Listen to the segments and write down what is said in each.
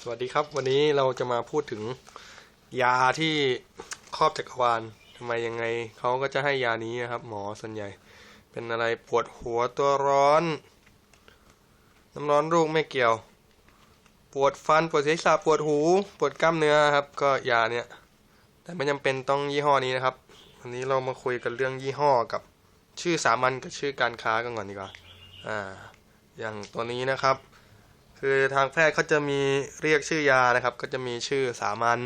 สวัสดีครับ วันนี้เราจะมาพูดถึงยาที่ครอบจักรวาลทำไมยังไงเขาก็จะให้ยานี้นะครับ หมอส่วนใหญ่ เป็นอะไรปวดหัวตัวร้อน น้ำร้อนลูกไม่เกี่ยว ปวดฟันปวดศีรษะปวดหู ปวดกล้ามเนื้อครับ ก็ยาเนี่ยแต่ไม่จำเป็นต้องยี่ห้อนี้นะครับวันนี้เรามาคุยกันเรื่องยี่ห้อกับชื่อสามัญกับชื่อการค้ากันก่อนดีกว่าอ่า อย่างตัวนี้นะครับ คือทางแพทย์เขาจะมีเรียกชื่อยานะครับ ก็จะมีชื่อสามัญ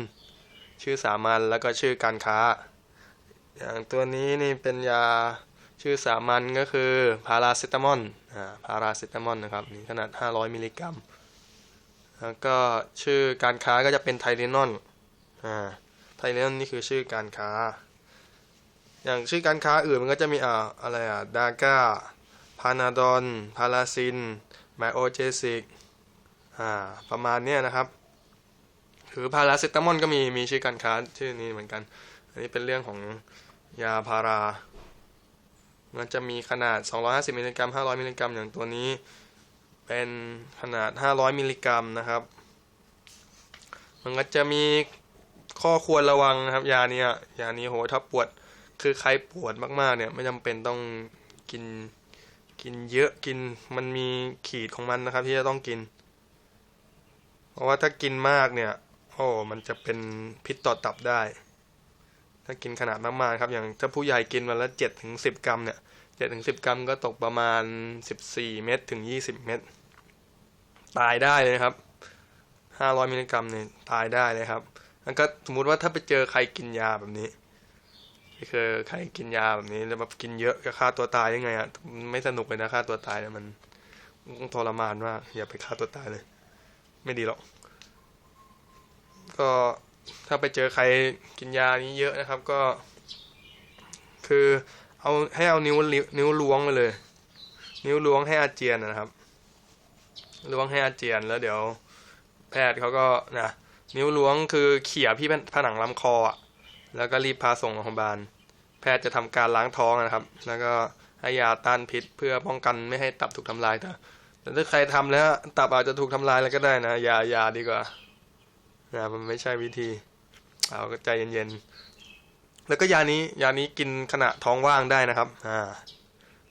ชื่อสามัญแล้วก็ชื่อการค้า อย่างตัวนี้นี่เป็นยาชื่อสามัญก็คือพาราเซตามอลอ่าพาราเซตามอลนะครับนี่ขนาด 500 มิลลิกรัมแล้วก็ชื่อการค้าก็จะเป็นไทเลนอลอ่าไทเลนอลนี่คือชื่อการค้า อย่างชื่อการค้าอื่นมันก็จะมีอ่าอะไรอะดาก้าพานาดอนพาราซินไมโอเจสิก อ่าประมาณเนี้ยนะครับหรือพาราเซตามอลก็มีมีชื่อการค้าชื่อนี้เหมือนกัน อันนี้เป็นเรื่องของยาพารา มันจะมีขนาด 250 มิลลิกรัม 500 มิลลิกรัม อย่างตัวนี้ เป็นขนาด 500 มิลลิกรัมนะครับ มันก็จะมีข้อควรระวังนะครับ ยาเนี้ยยานี้โหถ้าปวด คือใครปวดมากๆ เนี่ย ไม่จำเป็นต้องกิน กินเยอะ กิน มันมีขีดของมันนะครับ ที่จะต้องกิน ราะว่าถ้ากินมากเนี่ย โอ้มันจะเป็นพิษต่อตับได้ ถ้ากินขนาดมากๆครับ อย่างถ้าผู้ใหญ่กินวันละเจ็ดถึงสิบกรัมเนี่ยเจ็ดถึงสิบกรัมก็ตกประมาณสิบสี่เม็ดถึงยี่สิบเม็ดตายได้เลยครับห้าร้อยมิลลิกรัมเนี่ยตายได้เลยครับแล้วก็สมมุติว่าถ้าไปเจอใครกินยาแบบนี้คือใครกินยาแบบนี้แล้วแบบกินเยอะจะฆ่าตัวตายยังไงอะไม่สนุกเลยนะฆ่าตัวตายเนี่ยมันมันทรมานมากอย่าไปฆ่าตัวตายเลย ไม่ดีหรอก ก็ถ้าไปเจอใครกินยานี้เยอะนะครับ ก็ คือเอาให้เอานิ้วลิ้วนิ้วล้วงไปเลย นิ้วล้วงให้อาเจียนนะครับล้วงให้อาเจียนแล้วเดี๋ยว แพทย์เขาก็นะนิ้วล้วงคือเขี่ยพี่ผนังลำคออะแล้วก็รีบพาส่งโรงพยาบาล แพทย์จะทำการล้างท้องนะครับ แล้วก็ให้ยาต้านพิษเพื่อป้องกันไม่ให้ตับถูกทำลายแต่ แต่ถ้าใครทำแล้วตับอาจจะถูกทำลายแล้วก็ได้นะยายาดีกว่านะมันไม่ใช่วิธี เอาก็ใจเย็นๆแล้วก็ยานี้ยานี้กินขณะท้องว่างได้นะครับ อ่า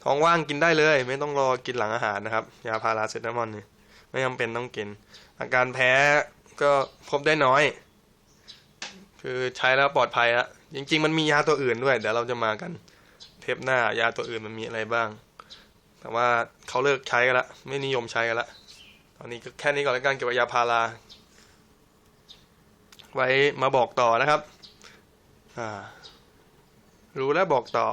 ท้องว่างกินได้เลย ไม่ต้องรอกินหลังอาหารนะครับ ยาพาราเซตามอลนี่ไม่จำเป็นต้องกิน อาการแพ้ก็พบได้น้อย คือใช้แล้วปลอดภัยละจริง ๆ มันมียาตัวอื่นด้วย เดี๋ยวเราจะมากัน เทปหน้ายาตัวอื่นมันมีอะไรบ้าง แต่ว่าเขาเลิกใช้กันละไม่นิยมใช้กันละตอนนี้ก็แค่นี้ก่อนแล้วกันเกี่ยวกับยาพารา ไว้มาบอกต่อนะครับ อ่า รู้แล้วบอกต่อ